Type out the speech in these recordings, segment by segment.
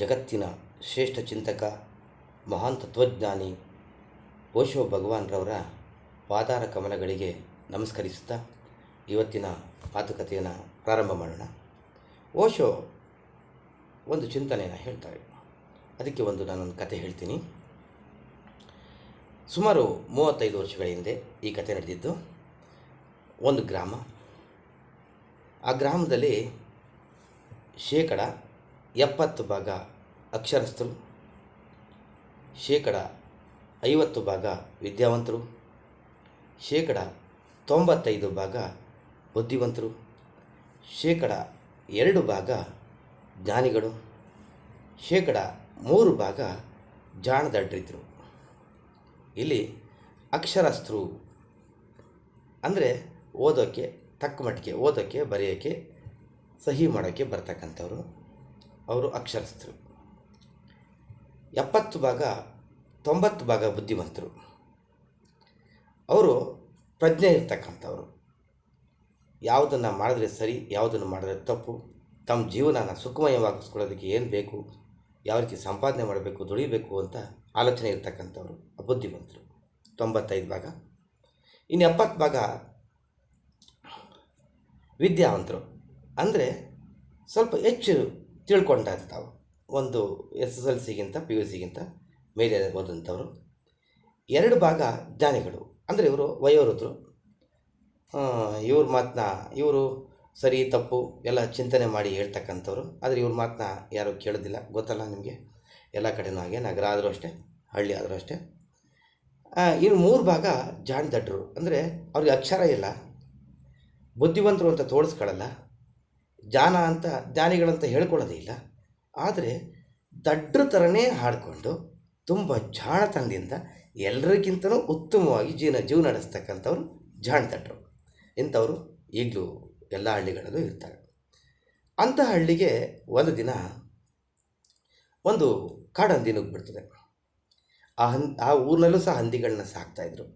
ಜಗತ್ತಿನ ಶ್ರೇಷ್ಠ ಚಿಂತಕ, ಮಹಾನ್ ತತ್ವಜ್ಞಾನಿ ಓಶೋ ಭಗವಾನ್ರವರ ಪಾದಾರ ಕಮಲಗಳಿಗೆ ನಮಸ್ಕರಿಸುತ್ತಾ ಇವತ್ತಿನ ಮಾತುಕತೆಯನ್ನು ಪ್ರಾರಂಭ ಮಾಡೋಣ. ಓಶೋ, ಒಂದು ಚಿಂತನೆಯನ್ನು ಹೇಳ್ತಾರೆ ಅದಕ್ಕೆ ಒಂದು ನಾನೊಂದು ಕತೆ ಹೇಳ್ತೀನಿ. ಸುಮಾರು ಮೂವತ್ತೈದು ವರ್ಷಗಳ ಹಿಂದೆ ಈ ಕತೆ ನಡೆದಿದ್ದು, ಒಂದು ಗ್ರಾಮ. ಆ ಗ್ರಾಮದಲ್ಲಿ ಶೇಕಡ ಎಪ್ಪತ್ತು ಭಾಗ ಅಕ್ಷರಸ್ಥರು. ಶೇಕಡ ಐವತ್ತು ಭಾಗ ವಿದ್ಯಾವಂತರು. ಶೇಕಡ ತೊಂಬತ್ತೈದು ಭಾಗ ಬುದ್ಧಿವಂತರು. ಶೇಕಡ ಎರಡು ಭಾಗ ಜ್ಞಾನಿಗಳು. ಶೇಕಡ ಮೂರು ಭಾಗ ಜಾಣದಡ್ರಿದ್ರು ಇಲ್ಲಿ ಅಕ್ಷರಸ್ಥರು ಅಂದರೆ ಓದೋಕ್ಕೆ ತಕ್ಕ ಮಟ್ಟಿಗೆ ಓದೋಕ್ಕೆ ಬರೆಯೋಕ್ಕೆ ಸಹಿ ಮಾಡೋಕ್ಕೆ ಬರ್ತಕ್ಕಂಥವ್ರು. ಅವರು ಅಕ್ಷರಸ್ಥರು. ಎಪ್ಪತ್ತು ಭಾಗ, ತೊಂಬತ್ತು ಭಾಗ ಬುದ್ಧಿವಂತರು. ಅವರು ಪ್ರಜ್ಞೆ ಇರ್ತಕ್ಕಂಥವ್ರು. ಯಾವುದನ್ನು ಮಾಡಿದ್ರೆ ಸರಿ, ಯಾವುದನ್ನು ಮಾಡಿದ್ರೆ ತಪ್ಪು, ತಮ್ಮ ಜೀವನನ ಸುಖಮಯವಾಗಿಸ್ಕೊಳ್ಳೋದಕ್ಕೆ ಏನು ಬೇಕು, ಯಾವ ರೀತಿ ಸಂಪಾದನೆ ಮಾಡಬೇಕು, ದುಡಿಬೇಕು ಅಂತ ಆಲೋಚನೆ ಇರ್ತಕ್ಕಂಥವ್ರು, ಬುದ್ಧಿವಂತರು. ತೊಂಬತ್ತೈದು ಭಾಗ. ಇನ್ನು ಎಪ್ಪತ್ತು ಭಾಗ ವಿದ್ಯಾವಂತರು. ಅಂದರೆ ಸ್ವಲ್ಪ ಹೆಚ್ಚು ತಿಳ್ಕೊಂಡಂಥವು. ಒಂದು ಎಸ್ ಎಸ್ ಎಲ್ ಸಿಗಿಂತ ಪಿ ಯು ಸಿಗಿಂತ ಮೇಲೆ ಹೋದಂಥವರು. ಎರಡು ಭಾಗ ಜ್ಞಾನಿಗಳು. ಅಂದರೆ ಇವರು ವಯೋವೃದ್ಧರು. ಇವ್ರ ಮಾತನ್ನ ಇವರು ಸರಿ, ತಪ್ಪು ಎಲ್ಲ ಚಿಂತನೆ ಮಾಡಿ ಹೇಳ್ತಕ್ಕಂಥವ್ರು. ಆದರೆ ಇವ್ರ ಮಾತನ್ನ ಯಾರೂ ಕೇಳೋದಿಲ್ಲ. ಗೊತ್ತಲ್ಲ ನಿಮಗೆ? ಎಲ್ಲ ಕಡೆನೂ ಹಾಗೆ. ನಗರ ಆದರೂ ಅಷ್ಟೇ ಹಳ್ಳಿ ಆದರೂ ಅಷ್ಟೇ ಇನ್ನು ಮೂರು ಭಾಗ ಜಾಣ್ದಡ್ರು ಅಂದರೆ ಅವ್ರಿಗೆ ಅಕ್ಷರ ಇಲ್ಲ. ಬುದ್ಧಿವಂತರು ಅಂತ ತೋರಿಸ್ಕೊಳ್ಳಲ್ಲ ಜಾನ ಅಂತ ಜ್ಞಾನಿಗಳಂತ ಹೇಳ್ಕೊಳ್ಳೋದೇ ಇಲ್ಲ. ಆದರೆ ದಡ್ರ ಥರನೇ ಹಾಡಿಕೊಂಡು ತುಂಬ ಜಾಣತನದಿಂದ ಎಲ್ಲರಿಗಿಂತಲೂ ಉತ್ತಮವಾಗಿ ಜೀವನ ಜೀವನ ನಡೆಸ್ತಕ್ಕಂಥವ್ರು ತಟ್ಟರು ಇಂಥವರು ಈಗಲೂ ಎಲ್ಲ ಹಳ್ಳಿಗಳಲ್ಲೂ ಇರ್ತಾರೆ. ಅಂಥ ಹಳ್ಳಿಗೆ ಒಂದು ದಿನ ಒಂದು ಕಾಡಂದಿ ನುಗ್ಗಿಬಿಡ್ತದೆ. ಆ ಹನ್, ಆ ಊರಿನಲ್ಲೂ ಸಹ ಹಂದಿಗಳನ್ನ ಸಾಕ್ತಾಯಿದ್ರು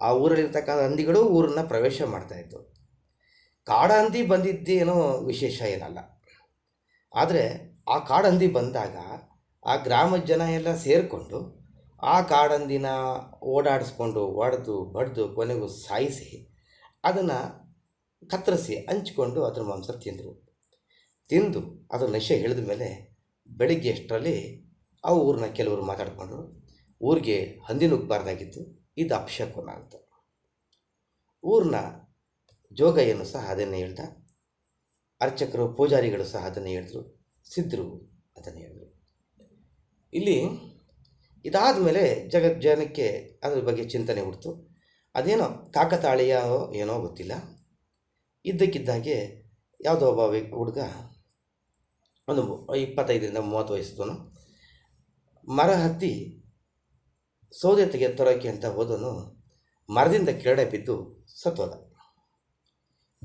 ಆ ಊರಲ್ಲಿರ್ತಕ್ಕಂಥ ಹಂದಿಗಳು ಊರನ್ನ ಪ್ರವೇಶ ಮಾಡ್ತಾಯಿತ್ತು ಕಾಡಹಂದಿ ಬಂದಿದ್ದೇನೋ ವಿಶೇಷ ಏನಲ್ಲ. ಆದರೆ ಆ ಕಾಡಂದಿ ಬಂದಾಗ ಆ ಗ್ರಾಮದ ಜನ ಎಲ್ಲ ಸೇರಿಕೊಂಡು ಆ ಕಾಡಂದಿನ ಓಡಾಡಿಸ್ಕೊಂಡು ಹೊಡೆದು ಬಡ್ದು ಕೊನೆಗೂ ಸಾಯಿಸಿ ಅದನ್ನು ಕತ್ತರಿಸಿ ಹಂಚಿಕೊಂಡು ಅದ್ರ ಮಾಂಸ ತಿಂದರು. ತಿಂದು ಅದ್ರ ನಶೆ ಹಿಡಿದ ಮೇಲೆ ಬೆಳಿಗ್ಗೆ ಎಷ್ಟರಲ್ಲಿ ಆ ಊರನ್ನ ಕೆಲವರು ಮಾತಾಡಿಕೊಂಡ್ರು, ಊರಿಗೆ ಹಂದಿ ನುಗ್ಗಬಾರ್ದಾಗಿತ್ತು, ಇದು ಅಪಶಕುನ ಅಂತ. ಊರನ್ನ ಜೋಗಯ್ಯನು ಸಹ ಅದನ್ನೇ ಹೇಳ್ದ. ಅರ್ಚಕರು, ಪೂಜಾರಿಗಳು ಸಹ ಅದನ್ನೇ ಹೇಳಿದ್ರು. ಸಿದ್ಧರು ಅದನ್ನು ಹೇಳಿದ್ರು. ಇಲ್ಲಿ ಇದಾದ ಮೇಲೆ ಜಗತ್ ಜನಕ್ಕೆ ಅದ್ರ ಬಗ್ಗೆ ಚಿಂತನೆ ಹುಡ್ತು ಅದೇನೋ ಕಾಕತಾಳೀಯ ಏನೋ ಗೊತ್ತಿಲ್ಲ. ಇದ್ದಕ್ಕಿದ್ದಾಗೆ ಯಾವುದೋ ಒಬ್ಬ ಹುಡುಗ ಒಂದು ಇಪ್ಪತ್ತೈದರಿಂದ ಮೂವತ್ತು ವಯಸ್ಸದವನು ಮರ ಹತ್ತಿ ಸೌದೆ ತೆಗೆ ತರೋಕೆ ಅಂತ ಹೋದನು ಮರದಿಂದ ಕೆಳಡೆ ಬಿದ್ದು ಸತ್ತೋದ.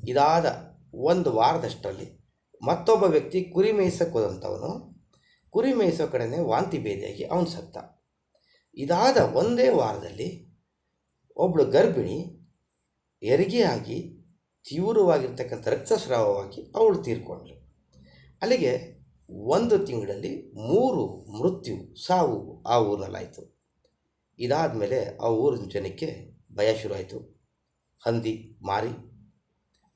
ಇದಾದ ಒಂದು ವಾರದಷ್ಟರಲ್ಲಿ ಮತ್ತೊಬ್ಬ ವ್ಯಕ್ತಿ ಕುರಿ ಮೇಯಿಸಕ್ಕೆ ಹೋದಂಥವನು ಕುರಿ ಮೇಯಿಸೋ ಕಡೆನೇ ವಾಂತಿ ಭೇದಿಯಾಗಿ ಅವನು ಸತ್ತ. ಇದಾದ ಒಂದೇ ವಾರದಲ್ಲಿ ಒಬ್ಬಳು ಗರ್ಭಿಣಿ ಹೆರಿಗೆ ಆಗಿ ತೀವ್ರವಾಗಿರ್ತಕ್ಕಂಥ ರಕ್ತಸ್ರಾವವಾಗಿ ಅವಳು ತೀರ್ಕೊಂಡ್ಳು ಅಲ್ಲಿಗೆ ಒಂದು ತಿಂಗಳಲ್ಲಿ ಮೂರು ಮೃತ್ಯು ಸಾವು ಆ ಊರಿನಲ್ಲಾಯಿತು. ಇದಾದ ಮೇಲೆ ಆ ಊರಿನ ಜನಕ್ಕೆ ಭಯ ಶುರುವಾಯಿತು. ಹಂದಿ ಮಾರಿ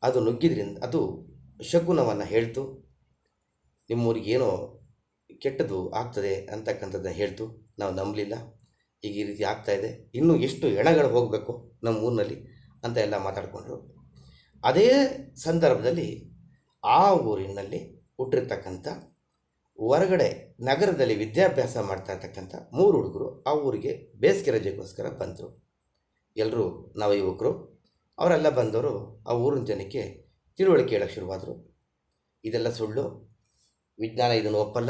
ಅದು ನುಗ್ಗಿದ್ರಿಂದ, ಅದು ಶಕುನವನ್ನು ಹೇಳ್ತು ನಿಮ್ಮೂರಿಗೆ ಏನೋ ಕೆಟ್ಟದ್ದು ಆಗ್ತದೆ ಅಂತಕ್ಕಂಥದ್ದನ್ನ ಹೇಳ್ತು. ನಾವು ನಂಬಲಿಲ್ಲ. ಈಗ ಈ ರೀತಿ ಆಗ್ತಾಯಿದೆ ಇನ್ನೂ ಎಷ್ಟು ಎಣಗಳು ಹೋಗಬೇಕು ನಮ್ಮ ಊರಿನಲ್ಲಿ ಅಂತ ಎಲ್ಲ ಮಾತಾಡಿಕೊಂಡ್ರು. ಅದೇ ಸಂದರ್ಭದಲ್ಲಿ ಆ ಊರಿನಲ್ಲಿ ಹುಟ್ಟಿರ್ತಕ್ಕಂಥ ಹೊರಗಡೆ ನಗರದಲ್ಲಿ ವಿದ್ಯಾಭ್ಯಾಸ ಮಾಡ್ತಾ ಇರ್ತಕ್ಕಂಥ ಮೂರು ಹುಡುಗರು ಆ ಊರಿಗೆ ಬೇಸಿಗೆ ರಜೆಗೋಸ್ಕರ ಬಂದರು. ಎಲ್ಲರೂ ನಾವು ಯುವಕರು. ಅವರೆಲ್ಲ ಬಂದವರು ಆ ಊರಿನ ಜನಕ್ಕೆ ತಿಳುವಳಿಕೆ ಹೇಳೋಕ್ಕೆ ಶುರುವಾದರು. ಇದೆಲ್ಲ ಸುಳ್ಳು. ವಿಜ್ಞಾನ ಇದನ್ನು ಒಪ್ಪಲ್ಲ.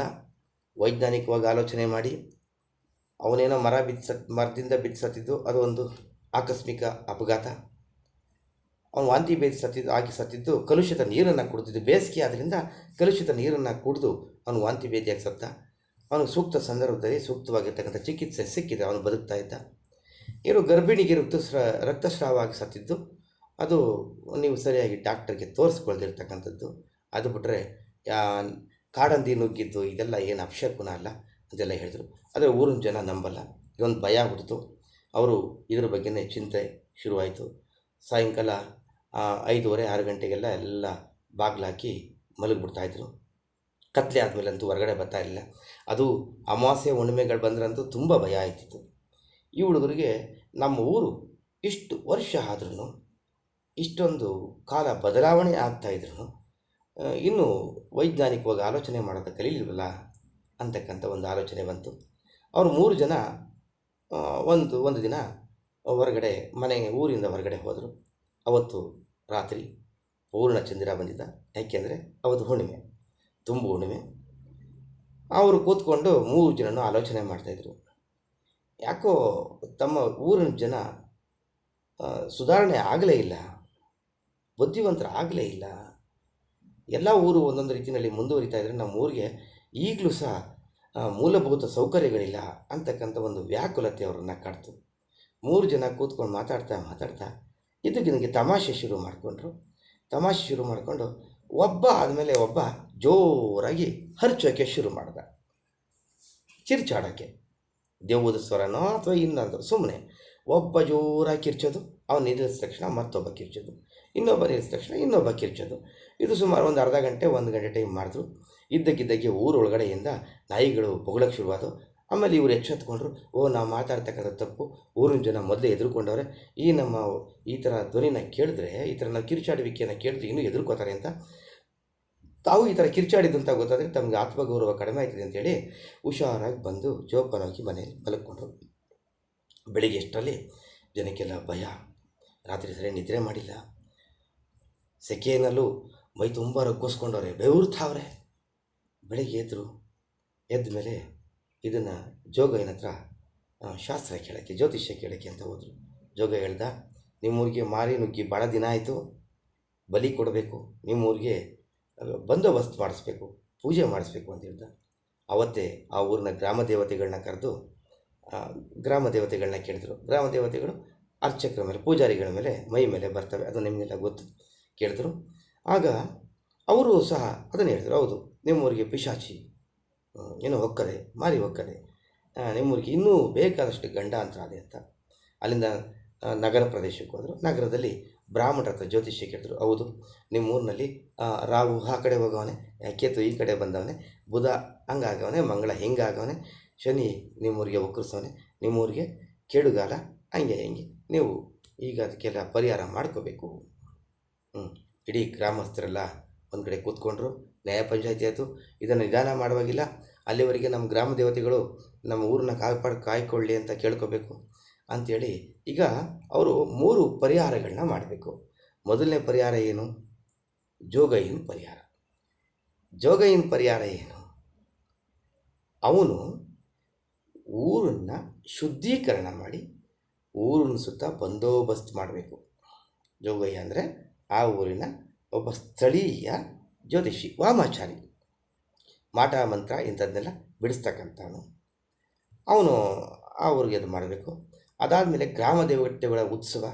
ವೈಜ್ಞಾನಿಕವಾಗಿ ಆಲೋಚನೆ ಮಾಡಿ. ಅವನೇನೋ ಮರ ಬಿದ್ದು ಮರದಿಂದ ಬಿದ್ದು ಸತ್ತಿದ್ದು ಅದು ಒಂದು ಆಕಸ್ಮಿಕ ಅಪಘಾತ. ಅವನು ವಾಂತಿ ಬೇದಿ ಸತ್ತಿದ್ದು ಆಗಿ ಸತ್ತಿದ್ದು ಕಲುಷಿತ ನೀರನ್ನು ಕುಡಿದಿದ್ದು ಬೇಸಿಗೆ ಆದ್ದರಿಂದ ಕಲುಷಿತ ನೀರನ್ನು ಕುಡಿದು ಅವನು ವಾಂತಿ ಬೇದಿಯಾಗಿ ಸತ್ತ. ಅವನು ಸೂಕ್ತ ಸಂದರ್ಭದಲ್ಲಿ ಸೂಕ್ತವಾಗಿರ್ತಕ್ಕಂಥ ಚಿಕಿತ್ಸೆ ಸಿಕ್ಕಿದೆ. ಅವನು ಬದುಕ್ತಾ ಇದ್ದ. ಇವರು ಗರ್ಭಿಣಿಗೆ ಋತುಸ್ರ ರಕ್ತಸ್ರಾವ ಆಗಿ ಸತ್ತಿದ್ದು, ಅದು ನೀವು ಸರಿಯಾಗಿ ಡಾಕ್ಟರ್ಗೆ ತೋರಿಸ್ಕೊಳ್ದಿರ್ತಕ್ಕಂಥದ್ದು. ಅದು ಬಿಟ್ಟರೆ ಕಾಡಂದಿ ನುಗ್ಗಿದ್ದು, ಇದೆಲ್ಲ ಏನು ಅಪಶಕುನ ಅಲ್ಲ ಅಂತೆಲ್ಲ ಹೇಳಿದರು. ಆದರೆ ಊರಿನ ಜನ ನಂಬಲ್ಲ. ಇದೊಂದು ಭಯ ಆಗ್ಬಿಡ್ತು. ಅವರು ಇದ್ರ ಬಗ್ಗೆನೇ ಚಿಂತೆ ಶುರುವಾಯಿತು. ಸಾಯಂಕಾಲ ಐದೂವರೆ, ಆರು ಗಂಟೆಗೆಲ್ಲ ಎಲ್ಲ ಬಾಗಿಲಾಕಿ ಮಲಗಿಬಿಡ್ತಾಯಿದ್ರು ಕತ್ಲೆ ಆದಮೇಲಂತೂ ಹೊರಗಡೆ ಬರ್ತಾ ಇರಲಿಲ್ಲ. ಅದು ಅಮಾವಾಸ್ಯೆ ಹುಣ್ಣಿಮೆಗಳು ಬಂದ್ರಂತೂ ತುಂಬ ಭಯ ಆಯ್ತಿತ್ತು ಈ ಹುಡುಗರಿಗೆ ನಮ್ಮ ಊರು ಇಷ್ಟು ವರ್ಷ ಆದ್ರೂ, ಇಷ್ಟೊಂದು ಕಾಲ ಬದಲಾವಣೆ ಆಗ್ತಾ ಇದ್ರು ಇನ್ನೂ ವೈಜ್ಞಾನಿಕವಾಗಿ ಆಲೋಚನೆ ಮಾಡೋದು ಕಲೀಲಿಲ್ವಲ್ಲ ಅಂತಕ್ಕಂಥ ಒಂದು ಆಲೋಚನೆ ಬಂತು. ಅವರು ಮೂರು ಜನ ಒಂದು ಒಂದು ದಿನ ಹೊರಗಡೆ, ಮನೆ ಊರಿಂದ ಹೊರಗಡೆ ಹೋದರು. ಅವತ್ತು ರಾತ್ರಿ ಪೂರ್ಣ ಚಂದಿರ ಬಂದಿದ್ದ. ಯಾಕೆಂದರೆ ಅವತ್ತು ಹುಣ್ಣಿಮೆ, ತುಂಬು ಹುಣ್ಣಿಮೆ. ಅವರು ಕೂತ್ಕೊಂಡು ಮೂರು ಜನನು ಆಲೋಚನೆ ಮಾಡ್ತಾಯಿದ್ರು ಯಾಕೋ ತಮ್ಮ ಊರಿನ ಜನ ಸುಧಾರಣೆ ಆಗಲೇ ಇಲ್ಲ ಬುದ್ಧಿವಂತರ ಆಗಲೇ ಇಲ್ಲ. ಎಲ್ಲ ಊರು ಒಂದೊಂದು ರೀತಿಯಲ್ಲಿ ಮುಂದುವರಿತಾ ಇದ್ದರೆ ನಮ್ಮ ಊರಿಗೆ ಈಗಲೂ ಸಹ ಮೂಲಭೂತ ಸೌಕರ್ಯಗಳಿಲ್ಲ ಅಂತಕ್ಕಂಥ ಒಂದು ವ್ಯಾಕುಲತೆ ಅವರನ್ನು ಕಾಡ್ತು. ಮೂರು ಜನ ಕೂತ್ಕೊಂಡು ಮಾತಾಡ್ತಾ ಮಾತಾಡ್ತಾ ಇದಕ್ಕೆ ತಮಾಷೆ ಶುರು ಮಾಡಿಕೊಂಡ್ರು. ತಮಾಷೆ ಶುರು ಮಾಡಿಕೊಂಡು ಒಬ್ಬ ಆದಮೇಲೆ ಒಬ್ಬ ಜೋರಾಗಿ ಹರ್ಚೋಕ್ಕೆ ಶುರು ಮಾಡ್ದ. ಕಿರ್ಚಾಡೋಕ್ಕೆ ದೆವ್ವದ ಸ್ವರನೋ ಅಥವಾ ಇನ್ನೊಂದು ಸುಮ್ಮನೆ ಒಬ್ಬ ಜೋರಾಗಿ ಕಿರ್ಚೋದು, ಅವನು ನಿಲ್ಲಿಸಿದ ತಕ್ಷಣ ಮತ್ತೊಬ್ಬ ಕಿರ್ಚೋದು. ಇನ್ನೊಬ್ಬ ನಿಲ್ಲಿಸಿದ ತಕ್ಷಣ ಇನ್ನೊಬ್ಬ ಕಿರ್ಚೋದು. ಇದು ಸುಮಾರು ಒಂದು ಅರ್ಧ ಗಂಟೆ, ಒಂದು ಗಂಟೆ ಟೈಮ್ ಮಾಡಿದ್ರು. ಇದ್ದಕ್ಕಿದ್ದಕ್ಕೆ ಊರೊಳಗಡೆಯಿಂದ ನಾಯಿಗಳು ಬೊಗಳಕ್ಕೆ ಶುರುವಾದವು. ಆಮೇಲೆ ಇವರು ಎಚ್ಚೆತ್ಕೊಂಡ್ರು, ಓ, ನಾವು ಮಾತಾಡ್ತಕ್ಕಂಥ ತಪ್ಪು. ಊರಿನ ಜನ ಮೊದಲೇ ಎದುರುಕೊಂಡವ್ರೆ, ಈ ನಮ್ಮ ಈ ಥರ ಧ್ವನಿನ ಕೇಳಿದ್ರೆ, ಈ ಥರ ನಾವು ಕಿರುಚಾಡುವಿಕೆಯನ್ನು ಕೇಳಿದ್ರೆ ಇನ್ನೂ ಎದುರ್ಕೋತಾರೆ ಅಂತ ತಾವು ಈ ಥರ ಕಿರ್ಚಾಡಿದಂತ ಗೊತ್ತಾದರೆ ತಮಗೆ ಆತ್ಮಗೌರವ ಕಡಿಮೆ ಆಯ್ತದೆ ಅಂತೇಳಿ ಹುಷಾರಾಗಿ ಬಂದು ಜೋಪಾನವಾಗಿ ಮನೆಯಲ್ಲಿ ಮಲಕ್ಕೊಂಡ್ರು ಬೆಳಿಗ್ಗೆ ಎಷ್ಟರಲ್ಲಿ? ಜನಕ್ಕೆಲ್ಲ ಭಯ. ರಾತ್ರಿ ಸರಿ ನಿದ್ರೆ ಮಾಡಿಲ್ಲ. ಸೆಕೆಯಲ್ಲೂ ಮೈ ತುಂಬ ರಗ್ಗಿಸ್ಕೊಂಡವ್ರೆ. ಬೆವರ್ತಾವ್ರೆ ಬೆಳಿಗ್ಗೆ ಎದ್ದರು ಎದ್ದ ಮೇಲೆ ಇದನ್ನು ಜೋಗ ಆ, ಶಾಸ್ತ್ರ ಕೇಳೋಕ್ಕೆ ಜ್ಯೋತಿಷ್ಯ ಕೇಳೋಕ್ಕೆ ಅಂತ ಹೋದರು. ಜೋಗ ಹೇಳ್ದ ನಿಮ್ಮೂರಿಗೆ ಮಾರಿ ನುಗ್ಗಿ ಭಾಳ ದಿನ ಆಯಿತು. ಬಲಿ ಕೊಡಬೇಕು. ನಿಮ್ಮೂರಿಗೆ ಬಂದೋಬಸ್ತ್ ಮಾಡಿಸ್ಬೇಕು, ಪೂಜೆ ಮಾಡಿಸ್ಬೇಕು ಅಂತ ಹೇಳ್ದ. ಅವತ್ತೇ ಆ ಊರಿನ ಗ್ರಾಮ ದೇವತೆಗಳನ್ನ ಕರೆದು ಗ್ರಾಮ ದೇವತೆಗಳನ್ನ ಕೇಳಿದ್ರು. ಗ್ರಾಮ ದೇವತೆಗಳು ಅರ್ಚಕರ ಮೇಲೆ, ಪೂಜಾರಿಗಳ ಮೇಲೆ, ಮೈ ಮೇಲೆ ಬರ್ತವೆ. ಅದು ನಿಮಗೆಲ್ಲ ಗೊತ್ತು ಕೇಳಿದ್ರು. ಆಗ ಅವರು ಸಹ ಅದನ್ನು ಹೇಳಿದರು. ಹೌದು, ನಿಮ್ಮೂರಿಗೆ ಪಿಶಾಚಿ ಏನು ಹೊಕ್ಕದೆ ಮಾರಿ ಹೊಕ್ಕದೆ ನಿಮ್ಮೂರಿಗೆ ಇನ್ನೂ ಬೇಕಾದಷ್ಟು ಗಂಡ ಅಂತ. ಅಲ್ಲಿಂದ ನಗರ ಪ್ರದೇಶಕ್ಕೆ ಹೋದರು. ನಗರದಲ್ಲಿ ಬ್ರಾಹ್ಮಣರ ಹತ್ರ ಜ್ಯೋತಿಷ್ಯ ಕೇಳಿದ್ರು ಹೌದು ನಿಮ್ಮ ಊರಿನಲ್ಲಿ ರಾಹು ಆ ಕಡೆ ಹೋಗವನೆ ಕೇತು ಈ ಕಡೆ ಬಂದವನೆ, ಬುಧ ಹಂಗಾಗವನೆ, ಮಂಗಳ ಹಿಂಗಾಗವನೆ, ಶನಿ ನಿಮ್ಮೂರಿಗೆ ಒಕ್ಕರಿಸವನೆ, ನಿಮ್ಮೂರಿಗೆ ಕೇಡುಗಾಲ ಹಂಗೆ ಹಿಂಗೆ, ನೀವು ಈಗ ಅದಕ್ಕೆಲ್ಲ ಪರಿಹಾರ ಮಾಡ್ಕೋಬೇಕು. ಹ್ಞೂ ಇಡೀ ಗ್ರಾಮಸ್ಥರೆಲ್ಲ ಒಂದು ಕಡೆ ಕೂತ್ಕೊಂಡ್ರು, ನ್ಯಾಯ ಪಂಚಾಯತಿ ಆಯಿತು, ಇದನ್ನು ನಿಧಾನ ಮಾಡುವಾಗಿಲ್ಲ, ಅಲ್ಲಿವರೆಗೆ ನಮ್ಮ ಗ್ರಾಮ ದೇವತೆಗಳು ನಮ್ಮ ಊರನ್ನ ಕಾಪಾಡಿ, ಕಾಯ್ಕೊಳ್ಳಿ ಅಂತ ಕೇಳ್ಕೋಬೇಕು. ಅಂಥೇಳಿ ಈಗ ಅವರು ಮೂರು ಪರಿಹಾರಗಳನ್ನ ಮಾಡಬೇಕು. ಮೊದಲನೇ ಪರಿಹಾರ ಏನು? ಜೋಗಯ್ಯನ ಪರಿಹಾರ. ಜೋಗಯ್ಯನ ಪರಿಹಾರ ಏನು? ಅವನು ಊರನ್ನು ಶುದ್ಧೀಕರಣ ಮಾಡಿ ಊರನ್ನು ಸುತ್ತ ಬಂದೋಬಸ್ತ್ ಮಾಡಬೇಕು. ಜೋಗಯ್ಯ ಅಂದರೆ ಆ ಊರಿನ ಒಬ್ಬ ಸ್ಥಳೀಯ ಜ್ಯೋತಿಷಿ, ವಾಮಾಚಾರಿ. ಮಾಟ, ಮಂತ್ರ ಇಂಥದ್ದನ್ನೆಲ್ಲ ಬಿಡಿಸ್ತಕ್ಕಂಥವನು. ಅವನು ಆ ಊರಿಗೆ ಅದು ಮಾಡಬೇಕು. ಅದಾದಮೇಲೆ ಗ್ರಾಮ ದೇವತೆಗಳ ಉತ್ಸವ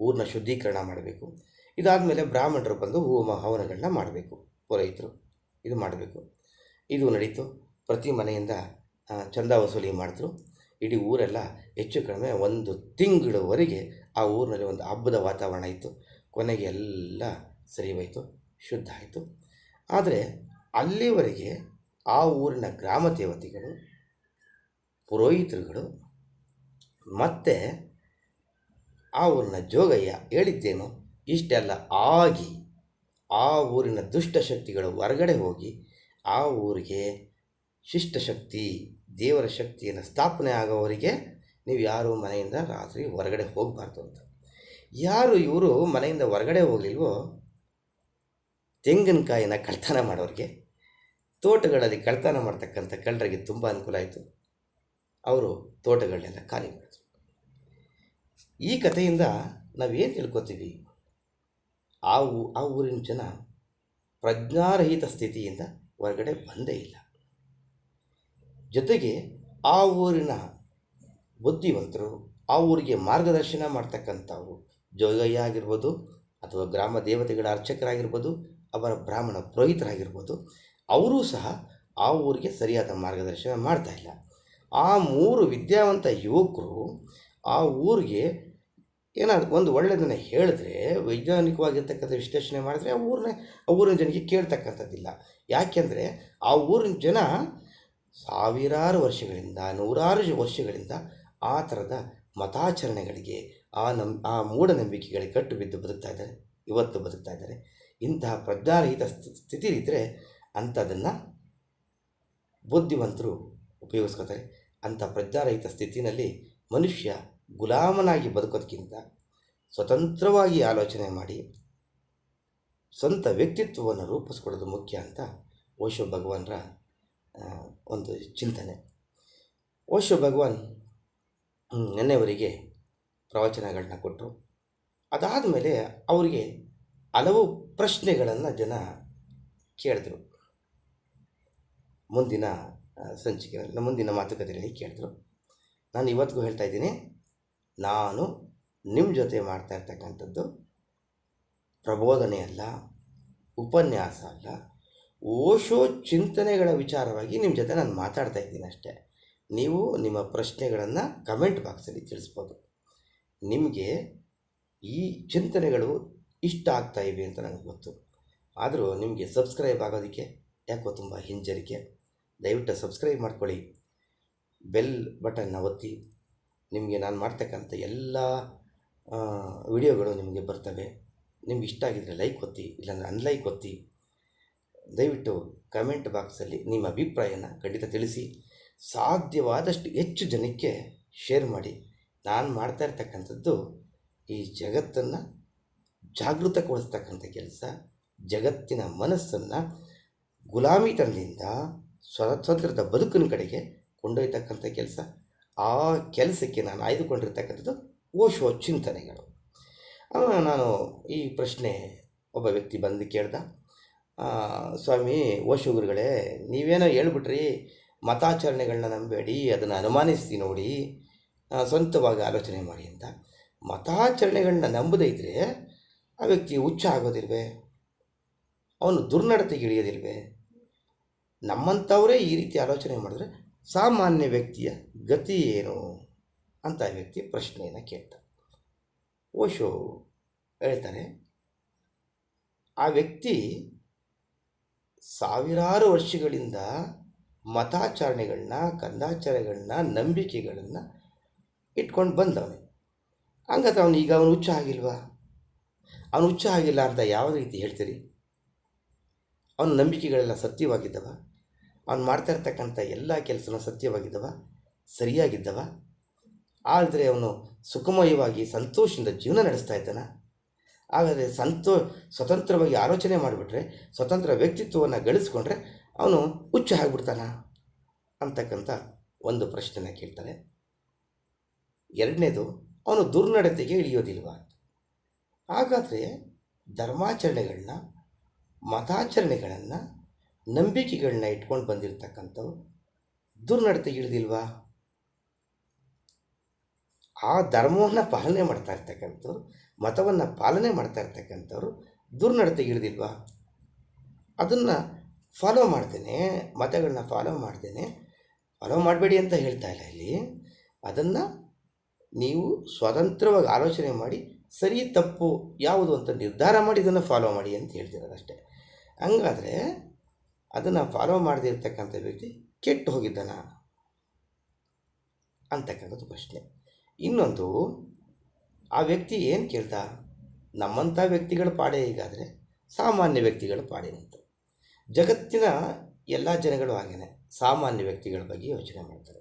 ಊರನ್ನ ಶುದ್ಧೀಕರಣ ಮಾಡಬೇಕು. ಇದಾದಮೇಲೆ ಬ್ರಾಹ್ಮಣರು ಬಂದು ಹೋಮ ಹವನಗಳನ್ನ ಮಾಡಬೇಕು, ಪುರೋಹಿತರು ಇದು ಮಾಡಬೇಕು. ಇದು ನಡೀತು. ಪ್ರತಿ ಮನೆಯಿಂದ ಚಂದ ವಸೂಲಿ ಮಾಡಿದ್ರು. ಇಡೀ ಊರೆಲ್ಲ ಹೆಚ್ಚು ಕಡಿಮೆ ಒಂದು ತಿಂಗಳವರೆಗೆ ಆ ಊರಿನಲ್ಲಿ ಒಂದು ಹಬ್ಬದ ವಾತಾವರಣ ಇತ್ತು. ಕೊನೆಗೆ ಎಲ್ಲ ಸರಿ ಹೋಯಿತು, ಶುದ್ಧ ಆಯಿತು. ಆದರೆ ಅಲ್ಲಿವರೆಗೆ ಆ ಊರಿನ ಗ್ರಾಮ ದೇವತೆಗಳು, ಪುರೋಹಿತರುಗಳು ಮತ್ತು ಆ ಊರಿನ ಜೋಗಯ್ಯ ಹೇಳಿದ್ದೇನು? ಇಷ್ಟೆಲ್ಲ ಆಗಿ ಆ ಊರಿನ ದುಷ್ಟಶಕ್ತಿಗಳು ಹೊರಗಡೆ ಹೋಗಿ ಆ ಊರಿಗೆ ಶಿಷ್ಟಶಕ್ತಿ ದೇವರ ಶಕ್ತಿಯನ್ನು ಸ್ಥಾಪನೆ ಆಗೋವರಿಗೆ ನೀವು ಯಾರು ಮನೆಯಿಂದ ರಾತ್ರಿ ಹೊರಗಡೆ ಹೋಗಬಾರ್ದು ಅಂತ. ಯಾರು ಇವರು ಮನೆಯಿಂದ ಹೊರಗಡೆ ಹೋಗಲಿಲ್ವೋ? ತೆಂಗಿನಕಾಯಿನ ಕಳ್ತನ ಮಾಡೋರಿಗೆ, ತೋಟಗಳಲ್ಲಿ ಕಳ್ತನ ಮಾಡ್ತಕ್ಕಂಥ ಕಳ್ಳರಿಗೆ ತುಂಬ ಅನುಕೂಲ ಆಯಿತು. ಅವರು ತೋಟಗಳನ್ನೆಲ್ಲ ಖಾಲಿ ಮಾಡಿದರು. ಈ ಕಥೆಯಿಂದ ನಾವೇನು ತಿಳ್ಕೊತೀವಿ? ಆ ಊ, ಆ ಊರಿನ ಜನ ಪ್ರಜ್ಞಾರಹಿತ ಸ್ಥಿತಿಯಿಂದ ಹೊರಗಡೆ ಬಂದೇ ಇಲ್ಲ. ಜೊತೆಗೆ ಆ ಊರಿನ ಬುದ್ಧಿವಂತರು, ಆ ಊರಿಗೆ ಮಾರ್ಗದರ್ಶನ ಮಾಡ್ತಕ್ಕಂಥವ್ರು ಜೋಗಯ್ಯ ಆಗಿರ್ಬೋದು ಅಥವಾ ಗ್ರಾಮ ದೇವತೆಗಳ ಅರ್ಚಕರಾಗಿರ್ಬೋದು, ಅವರ ಬ್ರಾಹ್ಮಣ ಪುರೋಹಿತರಾಗಿರ್ಬೋದು, ಅವರೂ ಸಹ ಆ ಊರಿಗೆ ಸರಿಯಾದ ಮಾರ್ಗದರ್ಶನ ಮಾಡ್ತಾ ಇಲ್ಲ. ಆ ಮೂರು ವಿದ್ಯಾವಂತ ಯುವಕರು ಆ ಊರಿಗೆ ಏನಾದ್ರು ಒಂದು ಒಳ್ಳೆಯದನ್ನು ಹೇಳಿದ್ರೆ, ವೈಜ್ಞಾನಿಕವಾಗಿರ್ತಕ್ಕಂಥ ವಿಶ್ಲೇಷಣೆ ಮಾಡಿದ್ರೆ ಆ ಊರನ್ನ ಆ ಊರಿನ ಜನಕ್ಕೆ ಕೇಳ್ತಕ್ಕಂಥದ್ದಿಲ್ಲ. ಯಾಕೆಂದರೆ ಆ ಊರಿನ ಜನ ಸಾವಿರಾರು ವರ್ಷಗಳಿಂದ, ನೂರಾರು ವರ್ಷಗಳಿಂದ ಆ ಥರದ ಮತಾಚರಣೆಗಳಿಗೆ, ಆ ನಂ ಆ ಮೂಢನಂಬಿಕೆಗಳಿಗೆ ಕಟ್ಟು ಬಿದ್ದು ಬದುಕ್ತಾ ಇದ್ದಾರೆ, ಇವತ್ತು ಬದುಕ್ತಾ ಇದ್ದಾರೆ. ಇಂತಹ ಪ್ರಜ್ಞಾರಹಿತ ಸ್ಥಿತಿ ಇದ್ದರೆ ಅಂಥದನ್ನು ಬುದ್ಧಿವಂತರು ಉಪಯೋಗಿಸ್ಕೋತಾರೆ. ಅಂಥ ಪ್ರಜ್ಞಾರಹಿತ ಸ್ಥಿತಿನಲ್ಲಿ ಮನುಷ್ಯ ಗುಲಾಮನಾಗಿ ಬದುಕೋದಕ್ಕಿಂತ ಸ್ವತಂತ್ರವಾಗಿ ಆಲೋಚನೆ ಮಾಡಿ ಸ್ವಂತ ವ್ಯಕ್ತಿತ್ವವನ್ನು ರೂಪಿಸ್ಕೊಳ್ಳೋದು ಮುಖ್ಯ ಅಂತ ಓಶೋ ಭಗವಾನರ ಒಂದು ಚಿಂತನೆ. ಓಶೋ ಭಗವಾನ್ ನೆನ್ನೆವರಿಗೆ ಪ್ರವಚನಗಳನ್ನ ಕೊಟ್ಟರು ಅದಾದ ಮೇಲೆ ಅವರಿಗೆ ಹಲವು ಪ್ರಶ್ನೆಗಳನ್ನು ಜನ ಕೇಳಿದ್ರು. ಮುಂದಿನ ಸಂಚಿಕೆಯಲ್ಲಿ ಮುಂದಿನ ಮಾತುಕತೆಯಲ್ಲಿ ಕೇಳಿದ್ರು. ನಾನು ಇವತ್ತಿಗೂ ಹೇಳ್ತಾ ಇದ್ದೀನಿ, ನಾನು ನಿಮ್ಮ ಜೊತೆ ಮಾಡ್ತಾ ಇರ್ತಕ್ಕಂಥದ್ದು ಪ್ರಬೋಧನೆ ಅಲ್ಲ, ಉಪನ್ಯಾಸ ಅಲ್ಲ, ಓಶೋ ಚಿಂತನೆಗಳ ವಿಚಾರವಾಗಿ ನಿಮ್ಮ ಜೊತೆ ನಾನು ಮಾತಾಡ್ತಾ ಇದ್ದೀನಿ ಅಷ್ಟೇ. ನೀವು ನಿಮ್ಮ ಪ್ರಶ್ನೆಗಳನ್ನು ಕಮೆಂಟ್ ಬಾಕ್ಸಲ್ಲಿ ತಿಳಿಸ್ಬೋದು. ನಿಮಗೆ ಈ ಚಿಂತನೆಗಳು ಇಷ್ಟ ಆಗ್ತಾ ಇವೆ ಅಂತ ನನಗೆ ಗೊತ್ತು. ಆದರೂ ನಿಮಗೆ ಸಬ್ಸ್ಕ್ರೈಬ್ ಆಗೋದಕ್ಕೆ ಯಾಕೋ ತುಂಬ ಹಿಂಜರಿಕೆ. ದಯವಿಟ್ಟು ಸಬ್ಸ್ಕ್ರೈಬ್ ಮಾಡ್ಕೊಳ್ಳಿ. ಬೆಲ್ ಬಟನ್ನ ಒತ್ತಿ ನಿಮಗೆ ನಾನು ಮಾಡ್ತಕ್ಕಂಥ ಎಲ್ಲ ವಿಡಿಯೋಗಳು ನಿಮಗೆ ಬರ್ತವೆ. ನಿಮ್ಗೆ ಇಷ್ಟ ಆಗಿದ್ದರೆ ಲೈಕ್ ಒತ್ತಿ, ಇಲ್ಲಾಂದರೆ ಅನ್ಲೈಕ್ ಒತ್ತಿ. ದಯವಿಟ್ಟು ಕಮೆಂಟ್ ಬಾಕ್ಸಲ್ಲಿ ನಿಮ್ಮ ಅಭಿಪ್ರಾಯನ ಖಂಡಿತ ತಿಳಿಸಿ. ಸಾಧ್ಯವಾದಷ್ಟು ಹೆಚ್ಚು ಜನಕ್ಕೆ ಶೇರ್ ಮಾಡಿ. ನಾನು ಮಾಡ್ತಾ ಇರ್ತಕ್ಕಂಥದ್ದು ಈ ಜಗತ್ತನ್ನು ಜಾಗೃತಗೊಳಿಸ್ತಕ್ಕಂಥ ಕೆಲಸ, ಜಗತ್ತಿನ ಮನಸ್ಸನ್ನು ಗುಲಾಮಿತನದಿಂದ ಸ್ವಾತಂತ್ರ್ಯದ ಬದುಕಿನ ಕಡೆಗೆ ಕೊಂಡೊಯ್ತಕ್ಕಂಥ ಕೆಲಸ. ಆ ಕೆಲಸಕ್ಕೆ ನಾನು ಆಯ್ದುಕೊಂಡಿರ್ತಕ್ಕಂಥದ್ದು ಓಶೋ ಚಿಂತನೆಗಳು. ನಾನು ಈ ಪ್ರಶ್ನೆ ಒಬ್ಬ ವ್ಯಕ್ತಿ ಬಂದು ಕೇಳ್ದ ಸ್ವಾಮಿ, ಓಶೋ ಗುರುಗಳೇ, ನೀವೇನೋ ಹೇಳ್ಬಿಟ್ರಿ ಮತಾಚರಣೆಗಳನ್ನ ನಂಬೇಡಿ ಅದನ್ನು ಅನುಮಾನಿಸಿ ನೋಡಿ ಸ್ವಂತವಾಗಿ ಆಲೋಚನೆ ಮಾಡಿ ಅಂತ. ಮತಾಚರಣೆಗಳನ್ನ ನಂಬದೇ ಇದ್ದರೆ ಆ ವ್ಯಕ್ತಿ ಹುಚ್ಚ ಆಗೋದಿಲ್ವೇ? ಅವನು ದುರ್ನಡತೆಗೆ ಇಳಿಯೋದಿಲ್ವೇ? ನಮ್ಮಂಥವರೇ ಈ ರೀತಿ ಆಲೋಚನೆ ಮಾಡಿದ್ರೆ ಸಾಮಾನ್ಯ ವ್ಯಕ್ತಿಯ ಗತಿ ಏನು ಅಂತ ವ್ಯಕ್ತಿ ಪ್ರಶ್ನೆಯನ್ನು ಕೇಳ್ತಾರೆ ಓಶೋ ಹೇಳ್ತಾರೆ ಆ ವ್ಯಕ್ತಿ ಸಾವಿರಾರು ವರ್ಷಗಳಿಂದ ಮತಾಚರಣೆಗಳನ್ನ, ಕಂದಾಚಾರಗಳನ್ನ, ನಂಬಿಕೆಗಳನ್ನು ಇಟ್ಕೊಂಡು ಬಂದವನು. ಹಂಗಂತ ಅವನು ಈಗ ಅವನು ಹುಚ್ಚ ಆಗಿಲ್ವಾ? ಅವನು ಹುಚ್ಚ ಆಗಿಲ್ಲ ಅಂತ ಯಾವ ರೀತಿ ಹೇಳ್ತೀರಿ? ಅವನ ನಂಬಿಕೆಗಳೆಲ್ಲ ಸತ್ಯವಾಗಿದ್ದವ? ಅವನು ಮಾಡ್ತಾ ಇರ್ತಕ್ಕಂಥ ಎಲ್ಲ ಕೆಲಸನ ಸತ್ಯವಾಗಿದ್ದವ, ಸರಿಯಾಗಿದ್ದವ. ಆದರೆ ಅವನು ಸುಖಮಯವಾಗಿ ಸಂತೋಷದಿಂದ ಜೀವನ ನಡೆಸ್ತಾ ಇದ್ದಾನ. ಹಾಗಾದರೆ ಸಂತೋ, ಸ್ವತಂತ್ರವಾಗಿ ಆಲೋಚನೆ ಮಾಡಿಬಿಟ್ರೆ, ಸ್ವತಂತ್ರ ವ್ಯಕ್ತಿತ್ವವನ್ನು ಗಳಿಸ್ಕೊಂಡ್ರೆ ಅವನು ಹುಚ್ಚ ಆಗ್ಬಿಡ್ತಾನ ಅಂತಕ್ಕಂಥ ಒಂದು ಪ್ರಶ್ನೆನ ಕೇಳ್ತಾರೆ. ಎರಡನೇದು, ಅವನು ದುರ್ನಡತೆಗೆ ಇಳಿಯೋದಿಲ್ವ? ಹಾಗಾದರೆ ಧರ್ಮಾಚರಣೆಗಳನ್ನ, ಮತಾಚರಣೆಗಳನ್ನು ನಂಬಿಕೆಗಳನ್ನ ಇಟ್ಕೊಂಡು ಬಂದಿರತಕ್ಕಂಥವ್ರು, ದುರ್ನಡತೆ ಇಳಿದಿಲ್ವಾ? ಆ ಧರ್ಮವನ್ನು ಪಾಲನೆ ಮಾಡ್ತಾ ಇರ್ತಕ್ಕಂಥವ್ರು, ಮತವನ್ನು ಪಾಲನೆ ಮಾಡ್ತಾ ಇರ್ತಕ್ಕಂಥವ್ರು ದುರ್ನಡತೆ ಇಳಿದಿಲ್ವಾ? ಅದನ್ನು ಫಾಲೋ ಮಾಡ್ತೇನೆ ಮತಗಳನ್ನ ಫಾಲೋ ಮಾಡ್ತೇನೆ. ಫಾಲೋ ಮಾಡಬೇಡಿ ಅಂತ ಹೇಳ್ತಾ ಇಲ್ಲ ಇಲ್ಲಿ. ಅದನ್ನು ನೀವು ಸ್ವತಂತ್ರವಾಗಿ ಆಲೋಚನೆ ಮಾಡಿ, ಸರಿ ತಪ್ಪು ಯಾವುದು ಅಂತ ನಿರ್ಧಾರ ಮಾಡಿ ಇದನ್ನು ಫಾಲೋ ಮಾಡಿ ಅಂತ ಹೇಳ್ತಿರೋದಷ್ಟೇ ಹಂಗಾದರೆ ಅದನ್ನು ಫಾಲೋ ಮಾಡದೇ ಇರ್ತಕ್ಕಂಥ ವ್ಯಕ್ತಿ ಕೆಟ್ಟು ಹೋಗಿದ್ದಾನ ಅಂತಕ್ಕಂಥದ್ದು ಪ್ರಶ್ನೆ. ಇನ್ನೊಂದು, ಆ ವ್ಯಕ್ತಿ ಏನು ಕೇಳ್ದ ನಮ್ಮಂಥ ವ್ಯಕ್ತಿಗಳ ಪಾಡೆ ಹೀಗಾದರೆ ಸಾಮಾನ್ಯ ವ್ಯಕ್ತಿಗಳ ಪಾಡೇನಂತ ಜಗತ್ತಿನ ಎಲ್ಲ ಜನಗಳು ಹಾಗೇನೆ, ಸಾಮಾನ್ಯ ವ್ಯಕ್ತಿಗಳ ಬಗ್ಗೆ ಯೋಚನೆ ಮಾಡ್ತಾರೆ.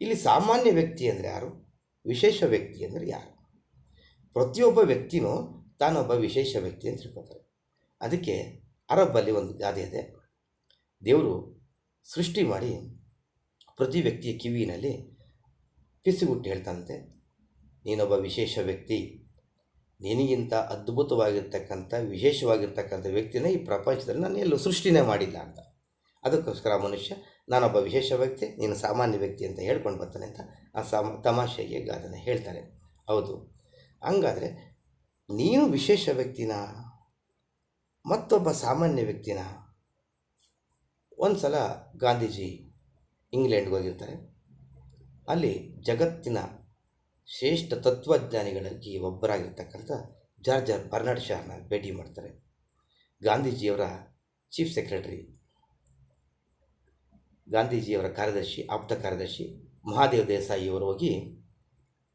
ಇಲ್ಲಿ ಸಾಮಾನ್ಯ ವ್ಯಕ್ತಿ ಅಂದರೆ ಯಾರು? ವಿಶೇಷ ವ್ಯಕ್ತಿ ಅಂದರೆ ಯಾರು? ಪ್ರತಿಯೊಬ್ಬ ವ್ಯಕ್ತಿನೂ ತಾನೊಬ್ಬ ವಿಶೇಷ ವ್ಯಕ್ತಿ ಅಂತ ತಿಳ್ಕೊತಾರೆ. ಅದಕ್ಕೆ ಅರಬ್ಬಲ್ಲಿ ಒಂದು ಗಾದೆ ಇದೆ. ದೇವರು ಸೃಷ್ಟಿ ಮಾಡಿ ಪ್ರತಿ ವ್ಯಕ್ತಿಯ ಕಿವಿಯಲ್ಲಿ ಪಿಸುಗುಟ್ಟಿ ಹೇಳ್ತಾನಂತೆ ನೀನೊಬ್ಬ ವಿಶೇಷ ವ್ಯಕ್ತಿ. ನಿನಗಿಂತ ಅದ್ಭುತವಾಗಿರ್ತಕ್ಕಂಥ, ವಿಶೇಷವಾಗಿರ್ತಕ್ಕಂಥ ವ್ಯಕ್ತಿನೇ ಈ ಪ್ರಪಂಚದಲ್ಲಿ ನಾನು ಎಲ್ಲೂ ಸೃಷ್ಟಿನೇ ಮಾಡಿಲ್ಲ ಅಂತ. ಅದಕ್ಕೋಸ್ಕರ ಮನುಷ್ಯ, ನಾನೊಬ್ಬ ವಿಶೇಷ ವ್ಯಕ್ತಿ, ನೀನು ಸಾಮಾನ್ಯ ವ್ಯಕ್ತಿ ಅಂತ ಹೇಳ್ಕೊಂಡು ಬರ್ತಾನೆ ಅಂತ ಆ ಸಾಮ, ತಮಾಷೆಗೆ ಅದನ್ನು ಹೇಳ್ತಾರೆ. ಹೌದು. ಹಂಗಾದರೆ ನೀನು ವಿಶೇಷ ವ್ಯಕ್ತಿನ? ಮತ್ತೊಬ್ಬ ಸಾಮಾನ್ಯ ವ್ಯಕ್ತಿನ? ಒಂದು ಸಲ ಗಾಂಧೀಜಿ ಇಂಗ್ಲೆಂಡ್ಗೆ ಹೋಗಿರ್ತಾರೆ. ಅಲ್ಲಿ ಜಗತ್ತಿನ ಶ್ರೇಷ್ಠ ತತ್ವಜ್ಞಾನಿಗಳಲ್ಲಿ ಒಬ್ಬರಾಗಿರ್ತಕ್ಕಂಥ ಜಾರ್ಜ್ ಬರ್ನಾಡ್ ಶಾನ ಭೇಟಿ ಮಾಡ್ತಾರೆ. ಗಾಂಧೀಜಿಯವರ ಚೀಫ್ ಸೆಕ್ರೆಟರಿ, ಗಾಂಧೀಜಿಯವರ ಕಾರ್ಯದರ್ಶಿ, ಆಪ್ತ ಕಾರ್ಯದರ್ಶಿ ಮಹಾದೇವ್ ದೇಸಾಯಿ ಅವರು ಹೋಗಿ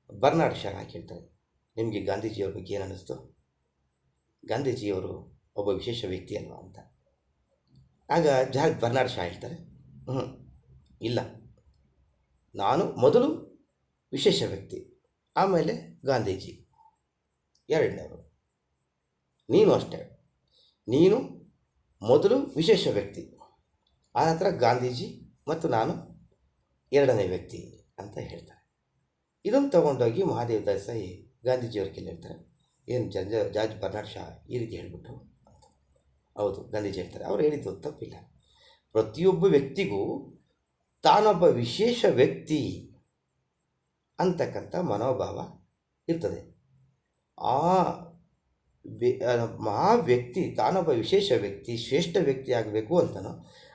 ಬರ್ನಾಡ್ ಶಾನ ಕೇಳ್ತಾರೆ. ನಿಮಗೆ ಗಾಂಧೀಜಿಯವ್ರ ಬಗ್ಗೆ ಏನು ಅನ್ನಿಸ್ತು? ಗಾಂಧೀಜಿಯವರು ಒಬ್ಬ ವಿಶೇಷ ವ್ಯಕ್ತಿ ಅಲ್ವಾ ಅಂತ. ಆಗ ಜಾರ್ಜ್ ಬರ್ನಾರ್ಡ್ ಶಾ ಹೇಳ್ತಾರೆ ಹ್ಞೂ ಇಲ್ಲ. ನಾನು ಮೊದಲು ವಿಶೇಷ ವ್ಯಕ್ತಿ, ಆಮೇಲೆ ಗಾಂಧೀಜಿ, ಎರಡನೇವರು. ನೀನು ಅಷ್ಟೇ. ನೀನು ಮೊದಲು ವಿಶೇಷ ವ್ಯಕ್ತಿ ಆನಂತರ ಗಾಂಧೀಜಿ ಮತ್ತು ನಾನು ಎರಡನೇ ವ್ಯಕ್ತಿ ಅಂತ ಹೇಳ್ತಾರೆ. ಇದನ್ನು ತಗೊಂಡೋಗಿ ಮಹಾದೇವ ದಾಸಾಯಿ ಗಾಂಧೀಜಿಯವ್ರಿಗೆ ಹೇಳ್ತಾರೆ. ಏನು ಜಂಜ ಜಾರ್ಜ್ ಬರ್ನಾಡ್ ಶಾ ಈ ರೀತಿ ಹೇಳಿಬಿಟ್ರು ಅಂತ ಹೌದು, ಗಾಂಧೀಜಿ ಹೇಳ್ತಾರೆ. ಅವ್ರು ಹೇಳಿದ್ದು ತಪ್ಪಿಲ್ಲ. ಪ್ರತಿಯೊಬ್ಬ ವ್ಯಕ್ತಿಗೂ ತಾನೊಬ್ಬ ವಿಶೇಷ ವ್ಯಕ್ತಿ ಅಂತಕ್ಕಂಥ ಮನೋಭಾವ ಇರ್ತದೆ. ಆ ಆ ವ್ಯಕ್ತಿ ತಾನೊಬ್ಬ ವಿಶೇಷ ವ್ಯಕ್ತಿ, ಶ್ರೇಷ್ಠ ವ್ಯಕ್ತಿ ಆಗಬೇಕು ಅಂತನೋ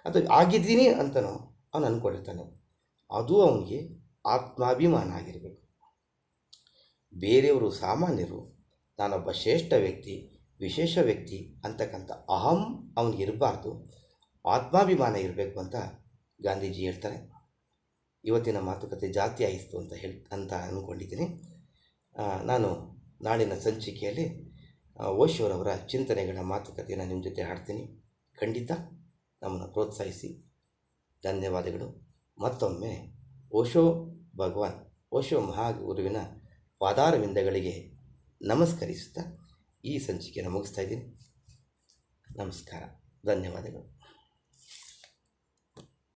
ಅಥವಾ ಆಗಿದ್ದೀನಿ ಅಂತನೋ ಅವನು ಅಂದ್ಕೊಂಡಿರ್ತಾನೆ. ಅದು ಅವನಿಗೆ ಆತ್ಮಾಭಿಮಾನ ಆಗಿರಬೇಕು. ಬೇರೆಯವರು ಸಾಮಾನ್ಯರು, ನಾನೊಬ್ಬ ಶ್ರೇಷ್ಠ ವ್ಯಕ್ತಿ ವಿಶೇಷ ವ್ಯಕ್ತಿ ಅಂತಕ್ಕಂಥ ಅಹಂ ಅವನಿಗೆ ಇರಬಾರ್ದು. ಆತ್ಮಾಭಿಮಾನ ಇರಬೇಕು ಅಂತ ಗಾಂಧೀಜಿ ಹೇಳ್ತಾರೆ. ಇವತ್ತಿನ ಮಾತುಕತೆ ಜಾತಿ ಆಯಿತು ಅಂತ ಹೇಳ್, ಅಂತ ಅಂದ್ಕೊಂಡಿದ್ದೀನಿ. ನಾನು ನಾಳಿನ ಸಂಚಿಕೆಯಲ್ಲಿ ಓಶೋರವರ ಚಿಂತನೆಗಳ ಮಾತುಕತೆಯನ್ನು ನಿಮ್ಮ ಜೊತೆ ಹಾಡ್ತೀನಿ. ಖಂಡಿತ ನಮ್ಮನ್ನು ಪ್ರೋತ್ಸಾಹಿಸಿ. ಧನ್ಯವಾದಗಳು. ಮತ್ತೊಮ್ಮೆ ಓಶೋ ಭಗವಾನ್, ಓಶೋ ಮಹಾಗುರುವಿನ ಪಾದಾರವಿಂದಗಳಿಗೆ ನಮಸ್ಕರಿಸುತ್ತಾ ಈ ಸಂಚಿಕೆಯನ್ನು ಮುಗಿಸ್ತಾ ಇದ್ದೀನಿ. ನಮಸ್ಕಾರ. ಧನ್ಯವಾದಗಳು.